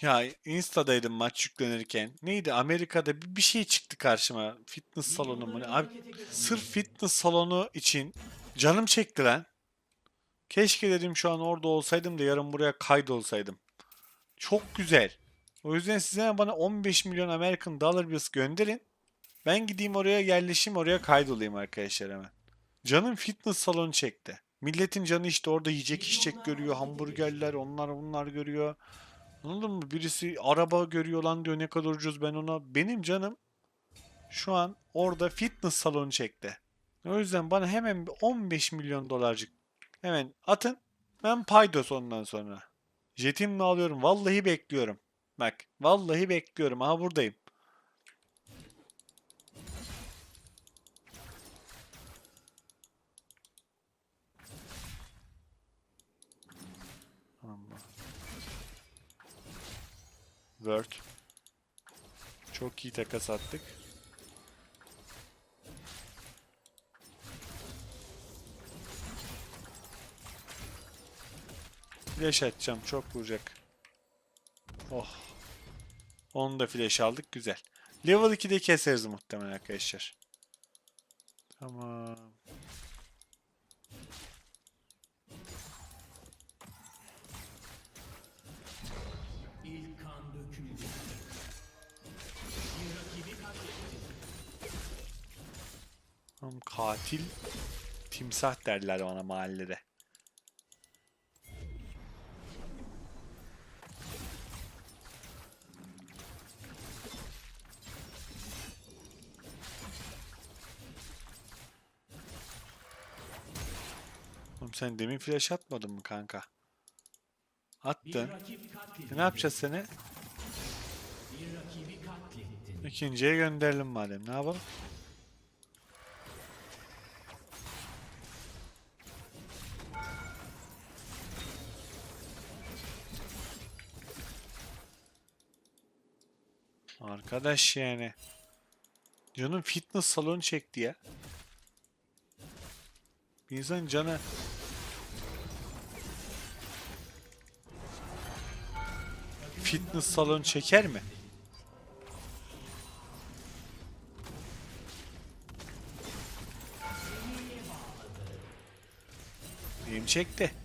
Ya Insta'daydım maç yüklenirken. Neydi? Amerika'da bir bir şey çıktı karşıma. Fitness salonu mu ne? Abi sırf fitness salonu için canım çekti lan. Keşke dedim şu an orada olsaydım da yarın buraya kaydolsaydım. Çok güzel. O yüzden size bana 15 milyon American Dollar Bills gönderin. Ben gideyim oraya yerleşeyim oraya kaydolayım arkadaşlar hemen. Canım fitness salonu çekti. Milletin canı işte orada yiyecek içecek görüyor. Hamburgerler onlar bunlar görüyor. Anladın mı? Birisi araba görüyor lan diyor ne kadar ucuz ben ona. Benim canım şu an orada fitness salonu çekti. O yüzden bana hemen bir 15 milyon dolarcık hemen atın. Ben paydos ondan sonra. Jetimle alıyorum. Vallahi bekliyorum. Bak vallahi bekliyorum. Aha buradayım. Word. Çok iyi takas attık. Flash atacağım. Çok vuracak. Oh. Onu da flash aldık. Güzel. Level 2'de keseriz muhtemelen arkadaşlar. Tamam. Katil timsah derler bana mahallede. Oğlum sen demin flash atmadın mı kanka? Attın. Ne yapacağız seni? İkinciye gönderelim madem. Ne yapalım? Arkadaş yani. Canım fitness salonu çekti ya. Bir insan canı fitness salonu çeker mi? Benim çekti.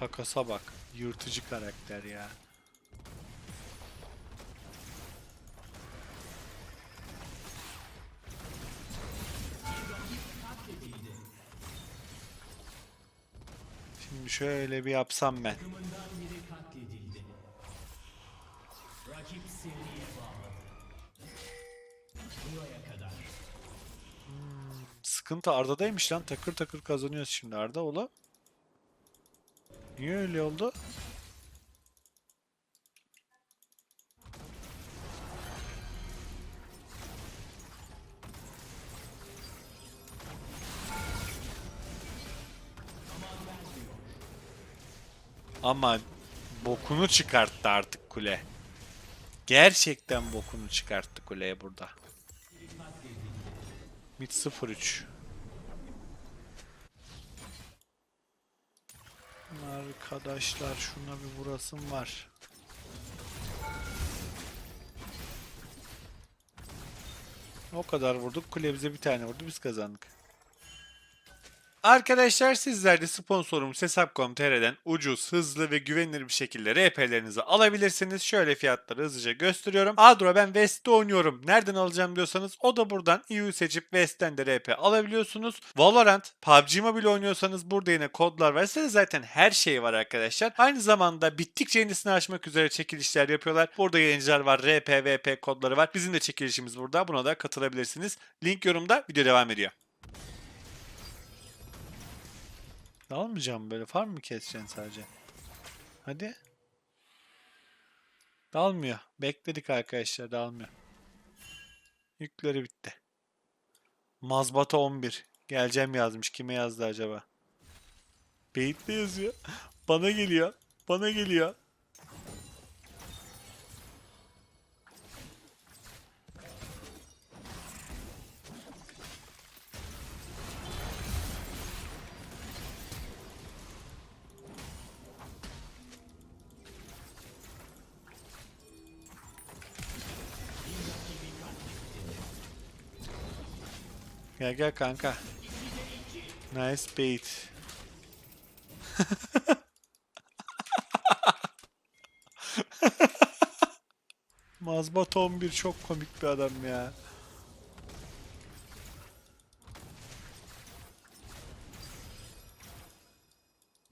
Takasa bak. Yırtıcı karakter ya. Şimdi şöyle bir yapsam ben. Hmm, Sıkıntı Arda'daymış lan. Takır takır kazanıyoruz şimdi Arda ola. Niye öyle oldu? Ama bokunu çıkarttı artık kule. Gerçekten bokunu çıkarttı kuleye burada. Mid 03. Arkadaşlar şuna bir vurasım var. O kadar vurduk. Kule bize bir tane vurdu. Biz kazandık. Arkadaşlar sizler de sponsorumuz Hesap.com.tr'den ucuz, hızlı ve güvenilir bir şekilde RP'lerinizi alabilirsiniz. Şöyle fiyatları hızlıca gösteriyorum. Adro ben West'te oynuyorum. Nereden alacağım diyorsanız o da buradan EU seçip West'ten de RP alabiliyorsunuz. Valorant, PUBG Mobile oynuyorsanız burada yine kodlar var. Size zaten her şey var arkadaşlar. Aynı zamanda bittikçe yenisini açmak üzere çekilişler yapıyorlar. Burada yayıncılar var. RP, VP kodları var. Bizim de çekilişimiz burada. Buna da katılabilirsiniz. Link yorumda. Video devam ediyor. Dalmayacağım böyle. Farm mı keseceksin sadece? Hadi. Dalmıyor. Bekledik arkadaşlar. Dalmıyor. Yükleri bitti. Mazbata 11. Geleceğim yazmış. Kime yazdı acaba? Beyit'te yazıyor. Bana geliyor. Bana geliyor. Gel gel kanka. Nice bait. Mazbat 11 çok komik bir adam ya.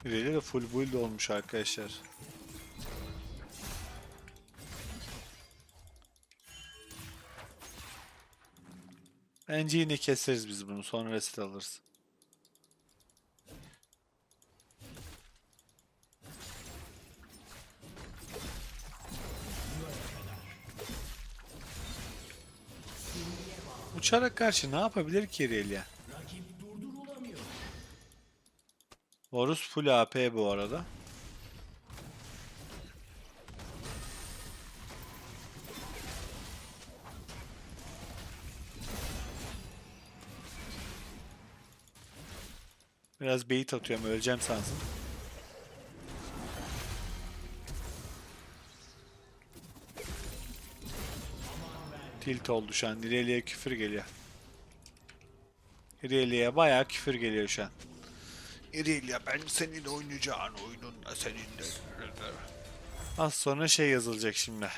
Biriyle de full build olmuş arkadaşlar. Bence yine keseriz biz bunu. Sonra reset alırız. Uçarak karşı ne yapabilir ki Irelia? Varus full AP bu arada. Biraz bait atıyorum öleceğim sansın. Tilt oldu şu an. Irelia'ya küfür geliyor. Irelia'ya bayağı küfür geliyor şu an. Irelia ben senin oynayacağın oyununda senin de. Az sonra şey yazılacak şimdi.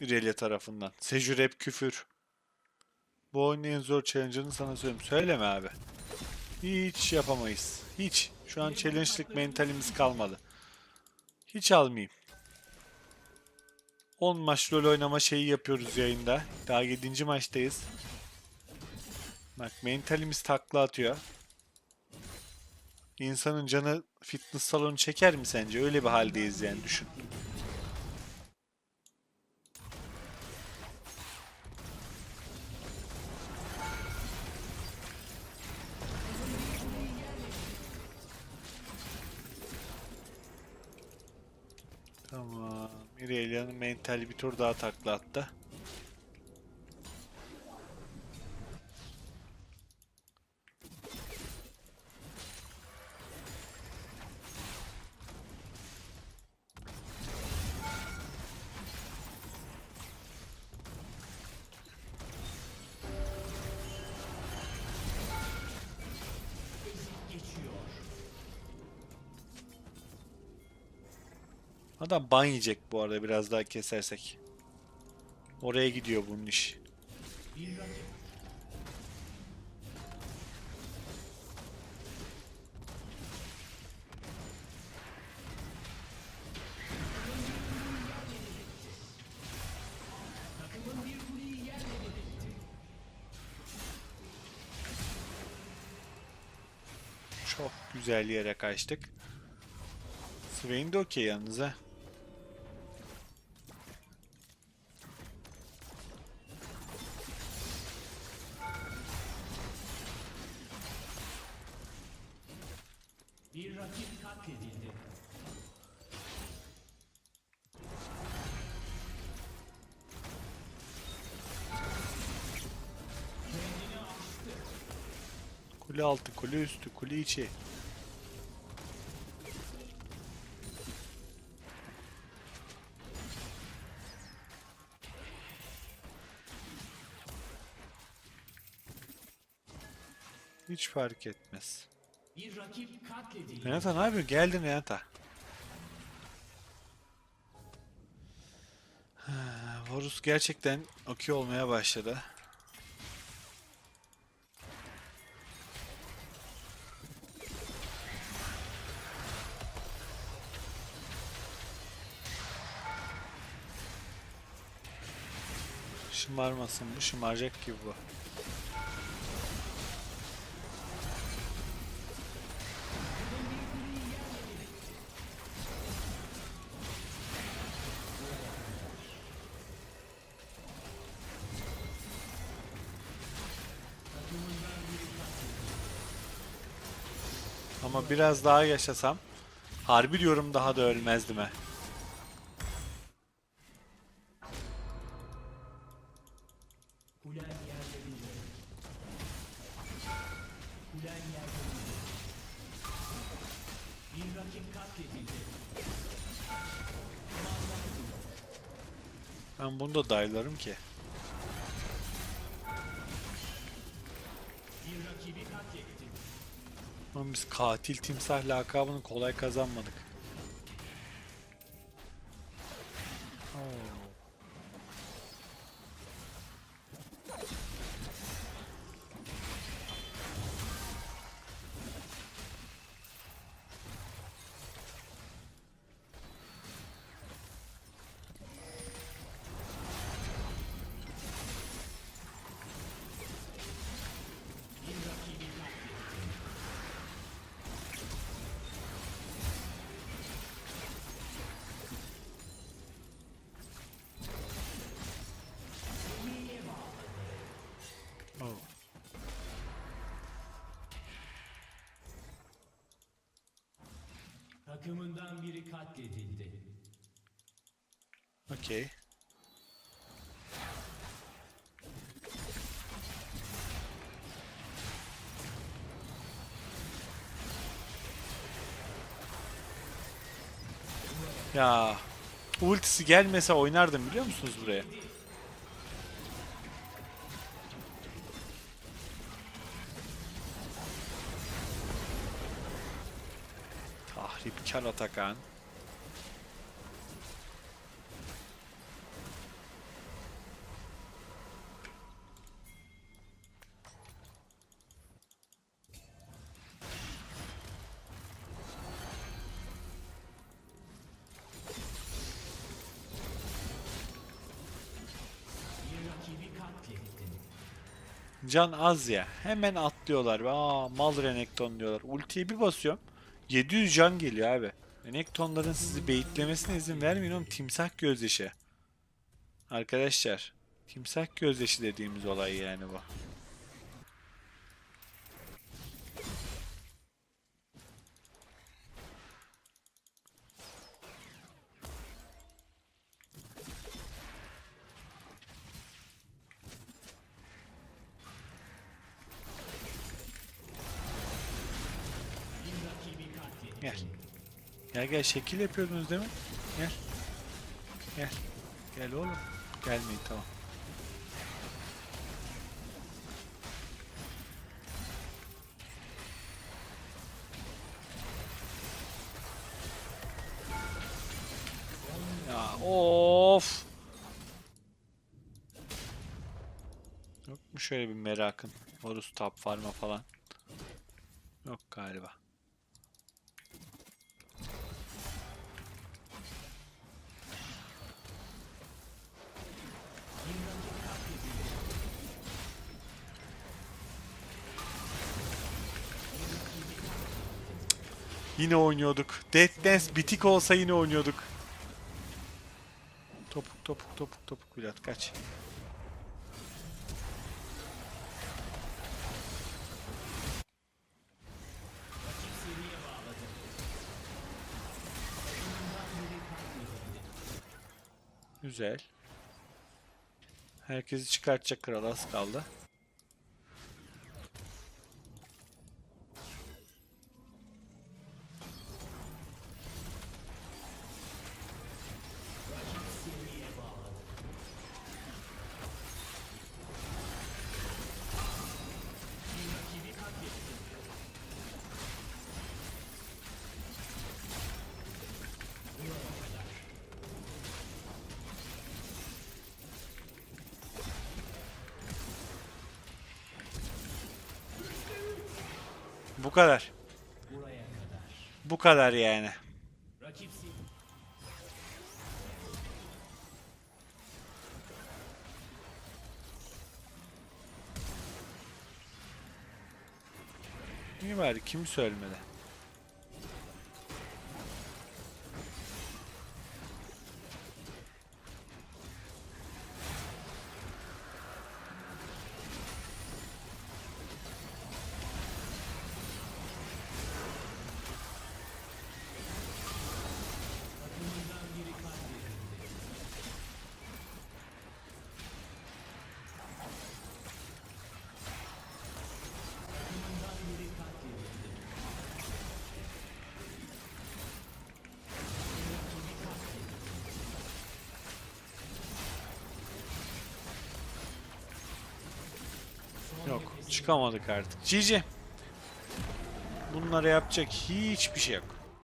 Irelia tarafından. Sejurep küfür. Bu oyunun en zor challenge'ını sana söyleyeyim. Söyleme abi. Hiç yapamayız. Hiç. Şu an challenge'lık mentalimiz kalmadı. Hiç almayayım. 10 maç rol oynama şeyi yapıyoruz yayında. Daha 7. maçtayız. Bak mentalimiz takla atıyor. İnsanın canı fitness salonu çeker mi sence? Öyle bir haldeyiz yani düşün. Irelia'nın mentali bir tur daha takla attı. Adam ban yiyecek bu arada biraz daha kesersek. Oraya gidiyor bunun iş. Çok güzel yere kaçtık. Swain de okey yalnız ha. Kule altı, kule üstü, kule içi. Hiç fark etmez. Bir rakip katledildi. Renata ne yapıyor? Geldin Renata. Ha, Varus gerçekten okey olmaya başladı. Şımarmasın bu, şımaracak gibi bu. Ama biraz daha yaşasam harbi diyorum daha da ölmezdim he. Bir rakip katledildi. Ben bunu da daylarım ki. Bir rakibi katletti. Oğlum biz katil timsah lakabını kolay kazanmadık. Takımından biri katledildi. Okey. Ya ultisi gelmese oynardım biliyor musunuz buraya? Tahripkar Atakan. Can az ya. Hemen atlıyorlar. Aa mal Renekton diyorlar. Ultiyi bir basıyorum. 700 can geliyor abi. Renektonların sizi beyitlemesine izin vermeyin oğlum. Timsah gözyaşı. Arkadaşlar. Timsah gözyaşı dediğimiz olay yani bu. Bir rakibi katletti. Gel. Gel gel şekil yapıyordunuz değil mi? Gel. Gel. Gel oğlum. Gelmeyin tamam. Ya of. Yok mu şöyle bir merakın? Horus top farma falan. Yok galiba. Yine oynuyorduk. Death Dance bitik olsa yine oynuyorduk. Topuk topuk topuk topuk Vlad kaç. Güzel. Herkesi çıkartacak kral az kaldı. Bu kadar. Bu kadar yani. İyi bari kim söylemedi. Çıkamadık artık. GG. Bunlara yapacak hiçbir şey yok.